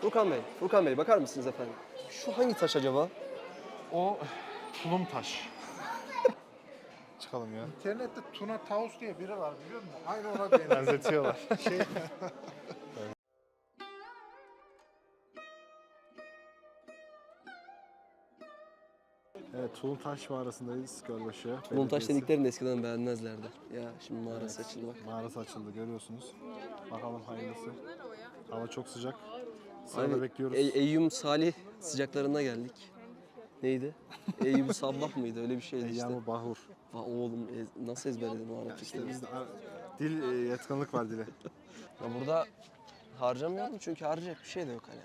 Furkan Bey, Furkan Bey bakar mısınız efendim? Şu hangi taş acaba? O tulum taş. Çıkalım ya. İnternette Tuna Taus diye biri var biliyor musun? Aynı ona benziyor. Benzetiyorlar. şey, evet Tulum Taş mağarasındayız Gölbaşı. Taş Belediyesi. dediklerini eskiden beğenmezlerdi. Ya şimdi mağarası açıldı bak. Mağarası açıldı görüyorsunuz. Bakalım hayırlısı. Hava çok sıcak. Sırada Abi, bekliyoruz. E- Eyyum Salih sıcaklarına geldik. Neydi? Eyyum Sabbah mıydı? Öyle bir şeydi işte. Eyyam-ı Bahur. Va oğlum ez- nasıl ezberledin o Arapça İşte bizde dil e, yatkınlık var dile. Ya burada harcamayalım çünkü harcayacak bir şey de yok hani.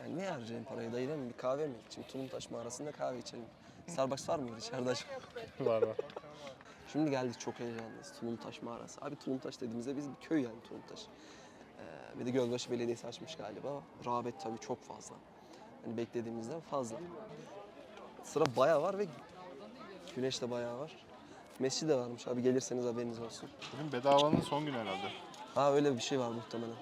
Yani ne harcayayım parayı dayı değil mi? Bir kahve mi içeyim? Tulumtaş mağarasında kahve içelim. Starbucks var mı dışarıda acaba? var var. Şimdi geldik çok heyecanlıyız. Tulumtaş mağarası. Abi Tulumtaş dediğimizde biz bir köy yani Tulumtaş. Ee, bir de Gölbaşı Belediyesi açmış galiba. Rağbet tabii çok fazla. Hani beklediğimizden fazla. Sıra bayağı var ve güneş de bayağı var. Mescid de varmış abi gelirseniz haberiniz olsun. Bugün bedavanın son günü herhalde. Ha öyle bir şey var muhtemelen.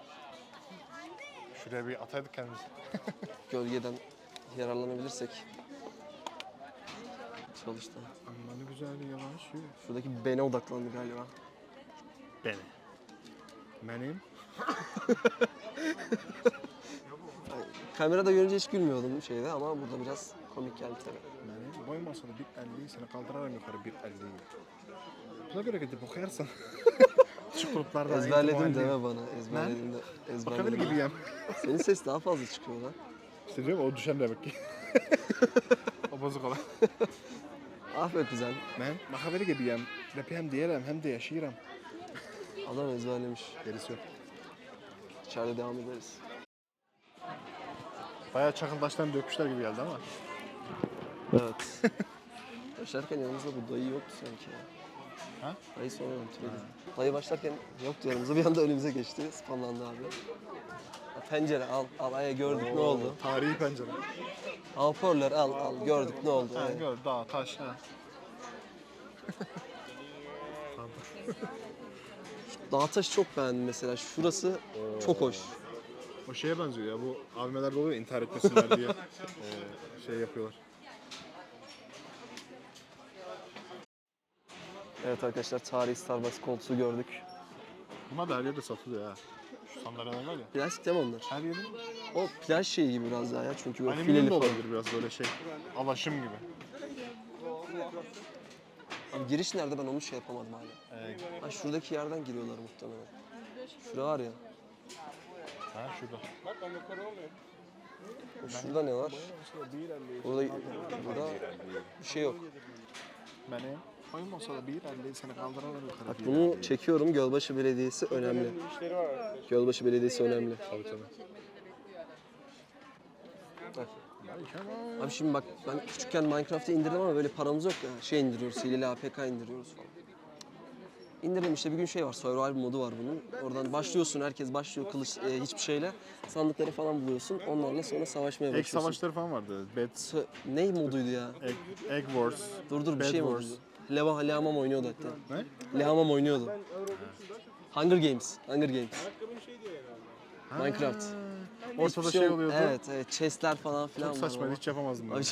Şuraya bir ataydık kendimizi. Gölgeden yararlanabilirsek. Çalıştı. Amma ne güzel yavaş yürü. Şuradaki bene odaklandı galiba. Beni. Benim. Kamerada görünce hiç gülmüyordum şeyde ama burada biraz komik geldi tabii. Benim. Boy masada bir elliyi seni kaldırarım yukarı bir elliyi. Buna göre gidip okuyorsan. Şu gruplarda Ezberledim deme bana. Ezberledim de. Bakabilir Ezberledim. de. gibiyim. Senin ses daha fazla çıkıyor lan. İşte diyorum o düşen demek ki. o bozuk olan. Affet güzel. Ben bakabilir gibiyim. Rapi hem diyelim hem de yaşayırım. Adam ezberlemiş. Gerisi yok. İçeride devam ederiz. Bayağı çakıldaştan dökmüşler gibi geldi ama. Evet. Başlarken yanımızda bu dayı yoktu sanki ya. Ha? Dayı sonra unutuldu. Dayı başlarken yoktu yanımızda bir anda önümüze geçti. Spamlandı abi. Ha, Pencere al, al aya gördük ne oldu? Tarihi pencere. Al hoparlör al, al gördük ne oldu? Ha, Evet. gör dağ, taş ha. taşı çok beğendim mesela. Şurası çok hoş. O şeye benziyor ya bu AVM'lerde oluyor ya, intihar etmesinler diye eee, şey yapıyorlar. Evet arkadaşlar tarihi Starbucks koltuğu gördük. Bunlar da her yerde satılıyor ha. Şu sandalyeler var ya. Plastik değil mi onlar? Her yerin O plaj şeyi gibi biraz daha ya çünkü böyle alüminyum fileli da falan. olabilir biraz böyle şey. Alaşım gibi. Abi giriş nerede ben onu şey yapamadım hala. Ee, Ha şuradaki yerden giriyorlar muhtemelen. Şura var ya. ha şurada. o Şurada ne var? Burada, burada bir şey yok. Benim koyun olsa da bir elli seni kaldıralım yukarı. Bak bunu çekiyorum. Gölbaşı Belediyesi önemli. Gölbaşı Belediyesi önemli. Tabii tabii. Bak. Abi şimdi bak ben küçükken Minecraft'ı indirdim ama böyle paramız yok ya. Şey indiriyoruz, hileli APK indiriyoruz falan. İndirdim işte bir gün şey var, survival modu var bunun. Oradan başlıyorsun, herkes başlıyor kılıç e, hiçbir şeyle. Sandıkları falan buluyorsun, onlarla sonra savaşmaya Egg başlıyorsun. savaşları falan vardı. Bed, Sö- ne moduydu ya? Egg, Egg Wars. Dur dur bir Bed şey Wars. moduydu. Leva Lehamam oynuyordu hatta. Ne? Lehamam oynuyordu. Hunger Games, Hunger Games. Minecraft. Ortada şey yok. oluyordu. Evet, evet. Chestler falan filan Çok saçmaydı hiç yapamazdım ben. Abi,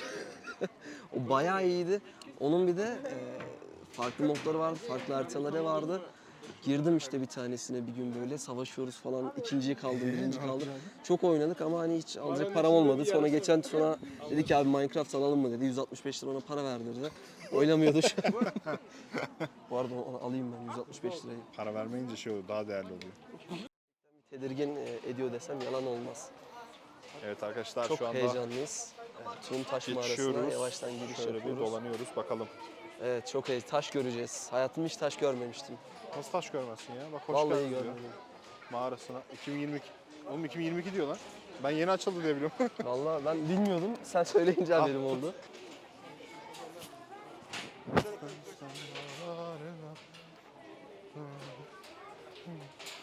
o bayağı iyiydi. Onun bir de e, farklı modları vardı, farklı haritaları vardı. Girdim işte bir tanesine bir gün böyle savaşıyoruz falan. İkinciyi kaldım, birinci kaldım. Çok oynadık ama hani hiç alacak param olmadı. Sonra geçen sonra dedi ki abi Minecraft alalım mı dedi. 165 lira ona para verdirdi. Oynamıyordu şu an. Bu arada onu alayım ben 165 lirayı. Para vermeyince şey oluyor, daha değerli oluyor. Tedirgin e, ediyor desem yalan olmaz. Evet arkadaşlar Çok şu anda heyecanlıyız. Tulum Taş Mağarası'na yavaştan giriş Şöyle bir yapıyoruz. dolanıyoruz bakalım. Evet çok iyi. Taş göreceğiz. Hayatımda hiç taş görmemiştim. Nasıl taş görmezsin ya? Bak hoş Vallahi geldiniz ya. görmedim. Mağarasına. 2022. Oğlum 2022 diyor lan. Ben yeni açıldı diye biliyorum. Vallahi ben bilmiyordum. Sen söyleyince haberim oldu.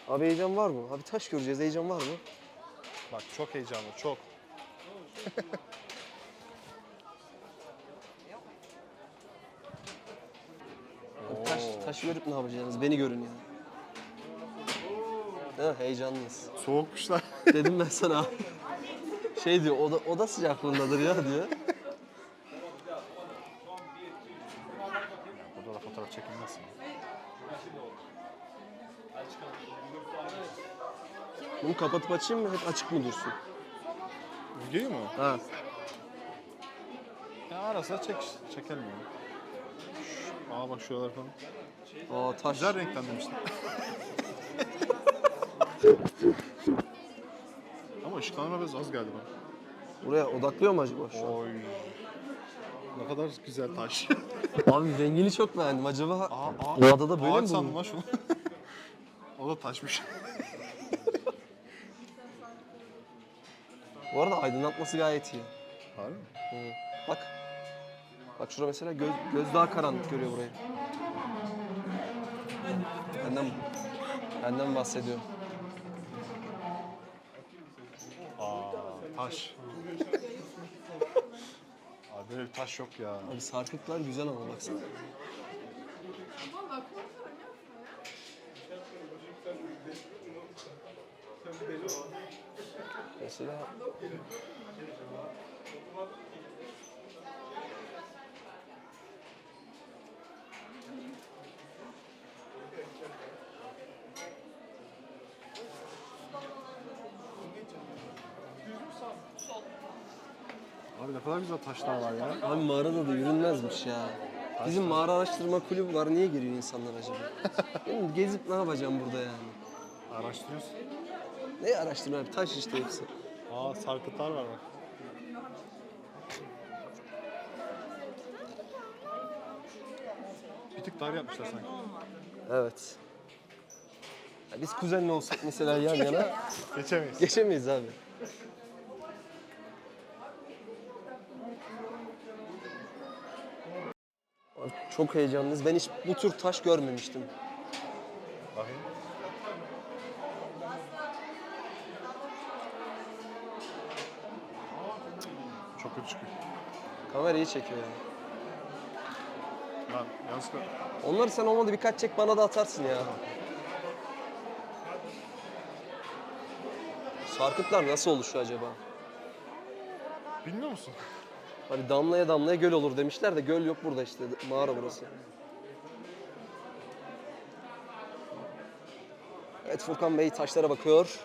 Abi heyecan var mı? Abi taş göreceğiz. Heyecan var mı? Bak çok heyecanlı, çok. Abi taş, taş görüp ne yapacaksınız? Beni görün yani. Mi? Heyecanlıyız. Soğukmuşlar. Dedim ben sana. Şey diyor, oda, oda sıcaklığındadır ya diyor. Burada da fotoğraf çekilmezsin. Bunu kapatıp açayım mı? Hep açık mı dursun? Videoyu mu? Ha. Ya ara sıra çek, çekelim ya. Şu- Aa bak şuralar falan. Aa taş. Güzel renklendirmişler. Ama ışıklandırma biraz az geldi bana. Buraya odaklıyor mu acaba şu an? Oy. Ne kadar güzel taş. Abi rengini çok beğendim. Acaba Aa, aa. adada böyle Ağaç mi sandım bulunur? lan şunu. o da taşmış. Bu arada aydınlatması gayet iyi. Harbi mi? Hı. Bak. Bak şurada mesela göz, göz daha karanlık görüyor burayı. Benden, benden bahsediyor. Aa, taş. Abi böyle bir taş yok ya. Abi sarkıklar güzel ama baksana. Mesela Abi ne kadar güzel taşlar var ya. abi mağarada da yürünmezmiş ya. Bizim mağara araştırma kulübü var. Niye giriyor insanlar acaba? Benim gezip ne yapacağım burada yani? Araştırıyorsun. Ne araştırma abi? Taş işte hepsi. Aa sarkıtlar var bak. Bir tık dar yapmışlar sanki. Evet. Ya biz kuzenle olsak mesela yan yana Geçemeyiz. geçemeyiz abi. Abi Çok heyecanlıyız. Ben hiç bu tür taş görmemiştim. Bakayım. Çok kötü çıkıyor. Kamera iyi çekiyor yani. Lan yanlışlıkla Onları sen olmadı birkaç çek bana da atarsın ya. Sarkıtlar nasıl oluşuyor acaba? bilmiyor musun? Hani damlaya damlaya göl olur demişler de göl yok burada işte. Mağara burası. Evet Furkan Bey taşlara bakıyor.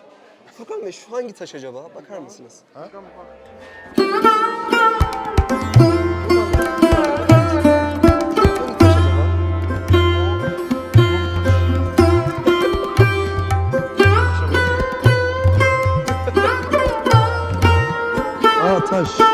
Furkan Bey şu hangi taş acaba? Bakar mısınız? Ha? Aa taş.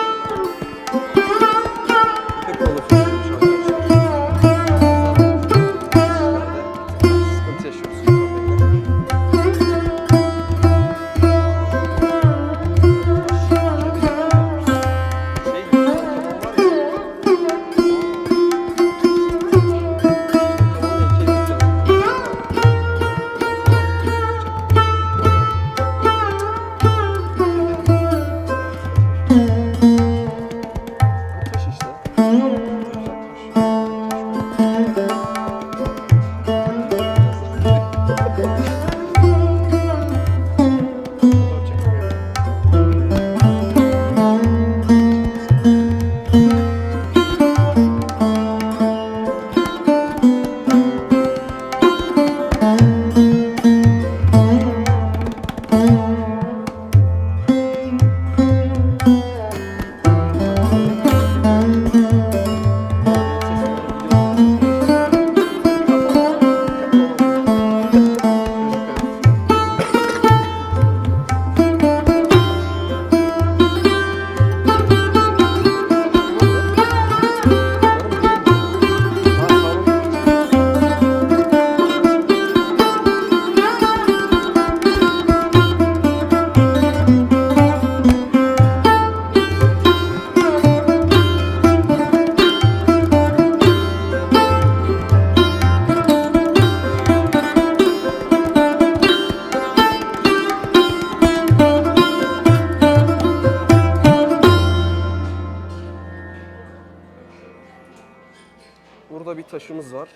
Burada bir taşımız var.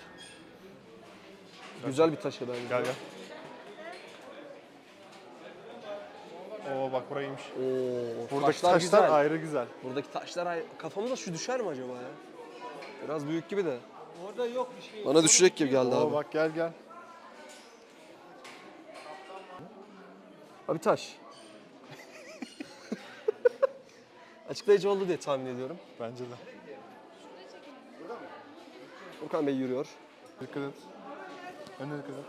Güzel bir taşı bence. Gel gel. Oo bak burayıymış. Oo, Buradaki taşlar, taşlar güzel. ayrı güzel. Buradaki taşlar ayrı. Kafamıza şu düşer mi acaba ya? Biraz büyük gibi de. Orada yok bir şey. Bana düşecek gibi geldi Oo abi. bak gel gel. Abi taş. Açıklayıcı oldu diye tahmin ediyorum. Bence de. Okan Bey yürüyor. Dikkat et. Önüne dikkat et.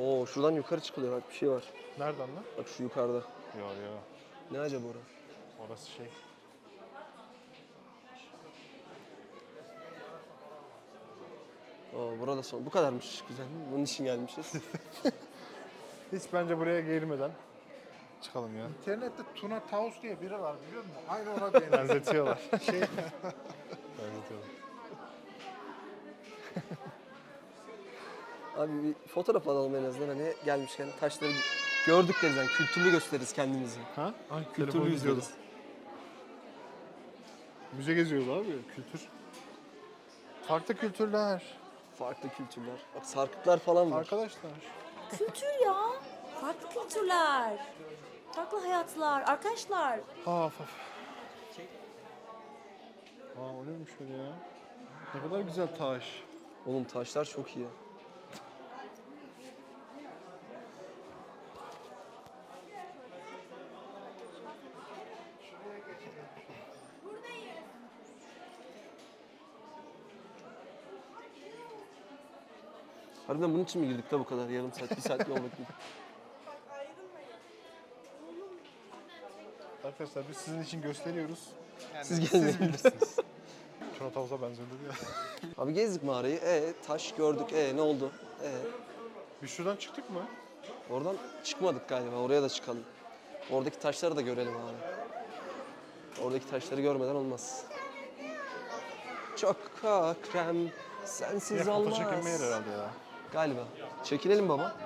Oo şuradan yukarı çıkılıyor bak bir şey var. Nereden lan? Bak şu yukarıda. Yo yo. Ne acaba orası? Orası şey. Oo burada son. Bu kadarmış güzel. Bunun için gelmişiz. Hiç bence buraya girmeden çıkalım ya. İnternette Tuna Taus diye biri var biliyor musun? Aynı ona benziyor. Benzetiyorlar. şey, Benzetiyorlar. Abi bir fotoğraf alalım en azından hani gelmişken taşları gördük deriz yani kültürlü gösteririz kendimizi. Ha? Ay Kültürlü izliyoruz. Müze geziyoruz abi. Kültür. Farklı kültürler. Farklı kültürler. Bak sarkıtlar falan var. Arkadaşlar. Kültür ya. Farklı kültürler. Farklı hayatlar. Arkadaşlar. Of of. Aa o neymiş öyle ya? Ne kadar güzel taş. Oğlum taşlar çok iyi. Harbiden bunun için mi girdik de bu kadar? Yarım saat, bir saat yol bekledik. Arkadaşlar biz sizin için gösteriyoruz. Siz gelmeyin. bilirsiniz. Şuna tavuza benziyor dedi ya. Abi gezdik mağarayı. E taş gördük. E ne oldu? E Biz şuradan çıktık mı? oradan çıkmadık galiba. Oraya da çıkalım. Oradaki taşları da görelim abi. Oradaki taşları görmeden olmaz. Çok akrem, sensiz Ya foto olmaz. çekilme yeri herhalde ya. Galiba. Çekinelim baba.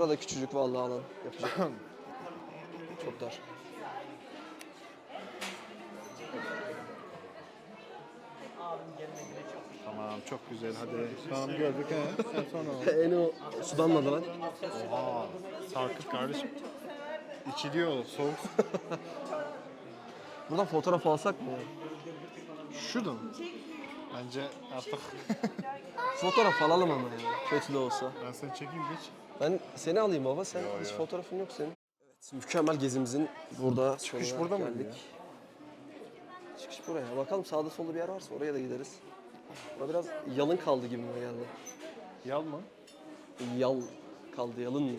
Burada küçücük vallahi alan yapacak. Çok dar. Tamam çok güzel hadi. Tamam gördük he. Sen sonra ol. lan. Oha. Sarkıt kardeşim. İçiliyor o soğuk. Buradan fotoğraf alsak mı? Şuradan. Bence artık Fotoğraf alalım ama ya. Kötü de olsa. ben seni çekeyim geç. Ben seni alayım baba. Sen Yo, hiç yo. fotoğrafın yok senin. Evet, mükemmel gezimizin burada Çıkış burada mıydı geldik. Çıkış buraya. Bakalım sağda solda bir yer varsa oraya da gideriz. Burada biraz yalın kaldı gibi mi geldi? Yal mı? Yal kaldı, yalın.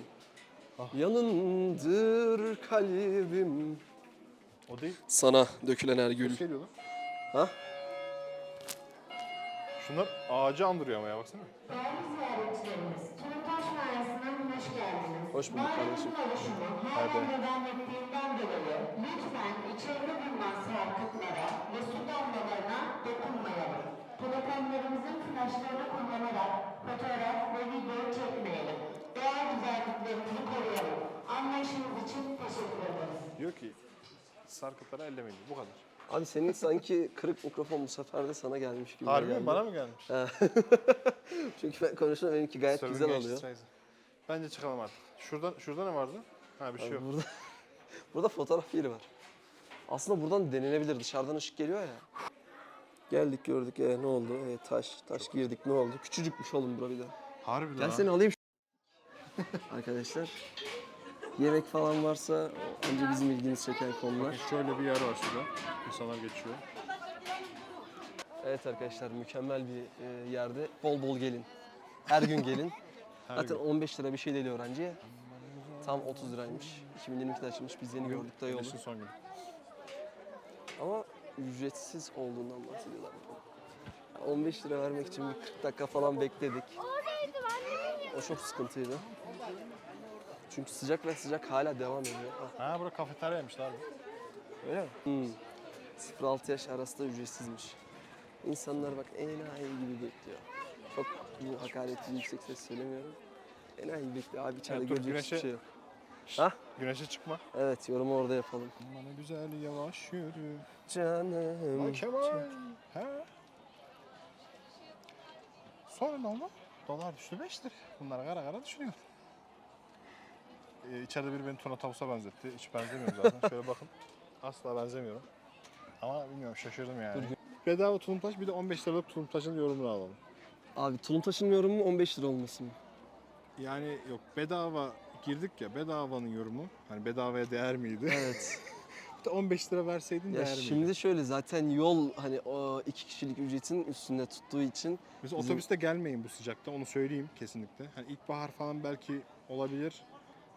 Ah. Yanındır kalbim. O değil. Sana dökülen her gül. Ses geliyor lan. Ha? Şunlar ağacı andırıyor ama ya baksana. ziyaretçilerimiz, hoş geldiniz. Hoş bulduk kardeşim. oluşumu gün devam ettiğinden dolayı lütfen içeride bulunan sarkıtlara ve su damlalarına dokunmayalım. Telefonlarımızın flaşlarını kullanarak fotoğraf ve video çekmeyelim. Doğal güzelliklerimizi koruyalım. Anlayışınız için teşekkür ederiz. Diyor ki sarkıtları ellemeyin. Bu kadar. Abi senin sanki kırık mikrofon bu sefer de sana gelmiş gibi Harbi geldi. mi? Bana mı gelmiş? Çünkü ben konuşuyorum benimki gayet güzel oluyor. sayısı. Bence çıkalım artık. Şurada, şurada ne vardı? Ha bir şey yok. Burada, burada fotoğraf yeri var. Aslında buradan denenebilir. Dışarıdan ışık geliyor ya. Geldik gördük. E, ne oldu? E, taş. Taş girdik. Ne oldu? Küçücükmüş oğlum bura bir de. Harbi Gel lan. seni alayım. Arkadaşlar. Yemek falan varsa önce bizim ilgimizi çeken konular. Şöyle bir yer var şurada. İnsanlar geçiyor. Evet arkadaşlar mükemmel bir e, yerde. Bol bol gelin. Her gün gelin. Zaten gün. 15 lira bir şey değil öğrenciye. Tam 30 liraymış. 2022'de açılmış. Biz yeni gördük dayı oldu. Güneşin son günü. Ama ücretsiz olduğundan bahsediyorlar. 15 lira vermek için bir 40 dakika falan bekledik. O çok sıkıntıydı. Çünkü sıcak ve sıcak hala devam ediyor. Ah, Ha bura kafeteryaymış lan. öyle mi? Hmm. 0-6 yaş arası da ücretsizmiş. İnsanlar bak enayi gibi bekliyor. Bu hakareti yüksek ses söylemiyorum. Enayi bekliyor. Abi içeride Evet, dur, görecek hiçbir güneşe- şey yok. Ha? Güneşe çıkma. Evet yorumu orada yapalım. Bana güzel yavaş yürü. Canım. Ay Kemal. He. Sonra ne oldu? Dolar düştü 5 lira. Bunlara kara kara düşünüyor. Ee, içeride biri beni Tuna Tavus'a benzetti. Hiç benzemiyorum zaten. Şöyle bakın. Asla benzemiyorum. Ama bilmiyorum şaşırdım yani. Bedava tulum taş bir de 15 liralık tulum taşın yorumunu alalım. Abi tulum taşının yorumu 15 lira olması mı? Yani yok bedava girdik ya bedavanın yorumu. Hani bedavaya değer miydi? Evet. Bir de 15 lira verseydin ya değer miydi? şimdi şöyle zaten yol hani o iki kişilik ücretin üstünde tuttuğu için Mesela Bizim- otobüste gelmeyin bu sıcakta onu söyleyeyim kesinlikle. Hani ilkbahar falan belki olabilir.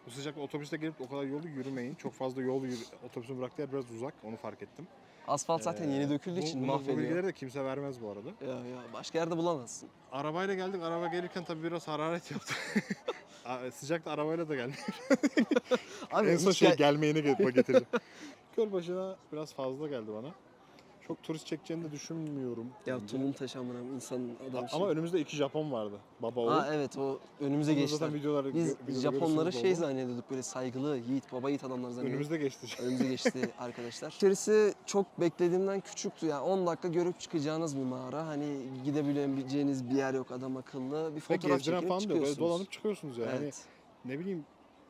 Bu sıcakta otobüste gelip o kadar yolu yürümeyin. Çok fazla yol yürü, otobüsün bıraktığı yer biraz uzak. Onu fark ettim. Asfalt zaten Ee, yeni döküldüğü bu- için Bu mahvediyor. bilgileri de kimse vermez bu arada. Ya ya başka yerde bulamazsın. Arabayla geldik. Araba gelirken tabii biraz hararet yaptı. A- Sıcakta arabayla da. Abi en son şey gel- gelmeyeni get- getirdim. Göl başına biraz fazla geldi bana. Çok turist çekeceğini de düşünmüyorum. ya tulum taşı amına insanın adam şey. Ama önümüzde iki Japon vardı. Baba oğul. Aa evet o önümüze Onu geçti. Zaten videoları, Biz gö- Japonları şey bol. zannediyorduk böyle saygılı, yiğit, baba yiğit adamlar zannediyorduk. Önümüzde geçti. Önümüze geçti arkadaşlar. İçerisi çok beklediğimden küçüktü yani 10 dakika görüp çıkacağınız bir mağara. Hani gidebileceğiniz bir yer yok adam akıllı. Bir fotoğraf falan diyor. Böyle çıkıyorsunuz. dolanıp çıkıyorsunuz yani. Hani Evet. ne bileyim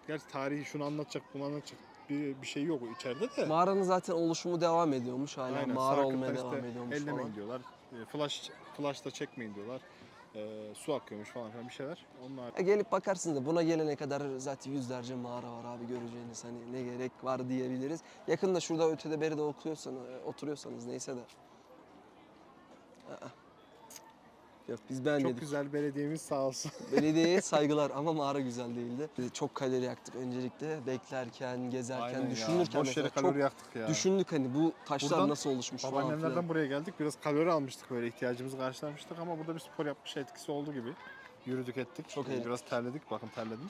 gerçi tarihi şunu anlatacak bunu anlatacak bir, bir şey yok içeride de. Mağaranın zaten oluşumu devam ediyormuş. Hala Aynen, mağara olmaya işte devam ediyormuş ellemeyin falan. diyorlar. E, Flash flash da çekmeyin diyorlar. E, su akıyormuş falan filan bir şeyler. Onlar E gelip bakarsınız da buna gelene kadar zaten yüzlerce mağara var abi göreceğiniz hani ne gerek var diyebiliriz. Yakında şurada ötede beride okuyorsanız, oturuyorsanız neyse de. Aa. Yok biz beğenmedik. çok güzel belediyemiz sağ olsun. Belediyeye saygılar ama mağara güzel değildi. Biz Çok kalori yaktık öncelikle. Beklerken, gezerken, Aynen düşünürken ya. Boş yere kalori yaktık ya. düşündük hani bu taşlar Buradan nasıl oluşmuş falan. Babaannemlerden buraya geldik. Biraz kalori almıştık böyle ihtiyacımızı karşılamıştık ama burada bir spor yapmış etkisi oldu gibi. Yürüdük ettik. Çok E, eğlendik. Biraz terledik. Bakın terledim.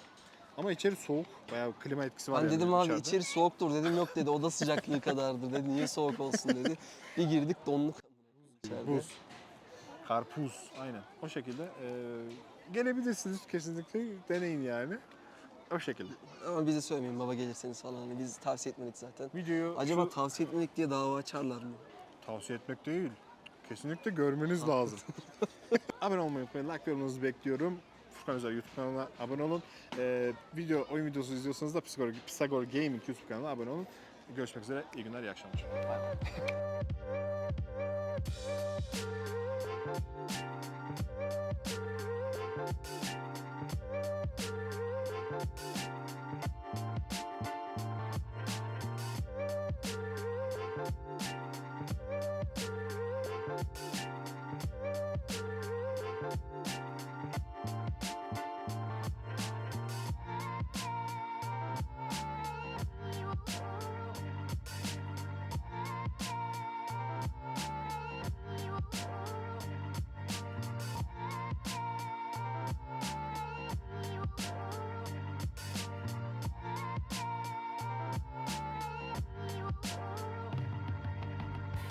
Ama içeri soğuk. Bayağı klima etkisi var Ben yani dedim abi içeride. içeri soğuktur dedim yok dedi oda sıcaklığı kadardır dedi niye soğuk olsun dedi. Bir girdik içeride. Buz. Karpuz. Aynen. O şekilde e, gelebilirsiniz kesinlikle. Deneyin yani. O şekilde. Ama bize söylemeyin baba gelirseniz falan hani biz tavsiye etmedik zaten. Videoyu Acaba şu- tavsiye etmedik diye dava açarlar mı? tavsiye etmek değil. Kesinlikle görmeniz lazım. abone olmayı unutmayın. Like yorumunuzu bekliyorum. Furkan Özel YouTube kanalına abone olun. Ee, video, oyun videosu izliyorsanız da Pisagor, Pisagor Gaming YouTube kanalına abone olun. Görüşmek üzere. İyi günler, iyi akşamlar.